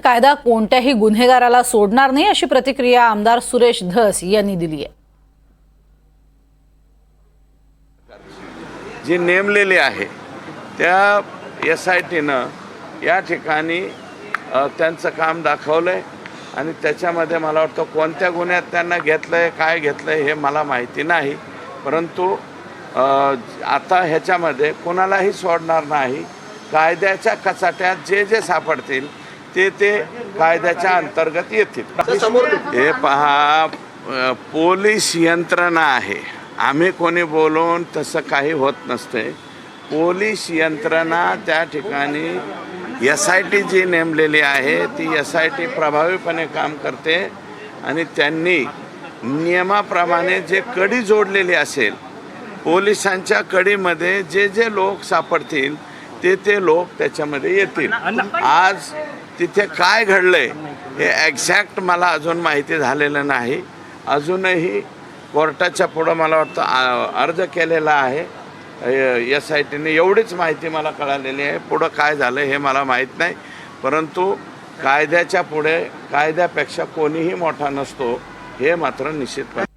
तर कायदा कोणत्याही गुन्हेगाराला सोडणार नाही अशी प्रतिक्रिया आमदार सुरेश धस यांनी दिली आहे. जे नेमलेली आहे त्या एस आय टीनं या ठिकाणी त्यांचं काम दाखवलं आहे आणि त्याच्यामध्ये मला वाटतं कोणत्या गुन्ह्यात त्यांना घेतलं आहे काय घेतलं आहे हे मला माहिती नाही. परंतु आता ह्याच्यामध्ये कोणालाही सोडणार नाही. कायद्याच्या कचाट्यात जे जे सापडतील ते ते कायद्याच्या अंतर्गत येतील. हे पहा पोलीस यंत्रणा आहे. आम्ही कोणी बोलून तसं काही होत नसते. पोलीस यंत्रणा त्या ठिकाणी एस आय टी जी नेमलेली आहे ती एस आय टी प्रभावीपणे काम करते आणि त्यांनी नियमाप्रमाणे जे कडी जोडलेली असेल पोलिसांच्या कडीमध्ये जे जे लोक सापडतील ते ते लोक त्याच्यामध्ये येतील. आज तिथे काय घडलंय हे एक्झॅक्ट मला अजून माहिती झालेलं नाही. अजूनही कोर्टाच्या पुढं मला वाटतं अर्ज केलेला आहे. एस आय टीने एवढीच माहिती मला कळालेली आहे. पुढं काय झालं हे मला माहीत नाही. परंतु कायद्याच्या पुढे कायद्यापेक्षा कोणीही मोठा नसतो हे मात्र निश्चितपणे.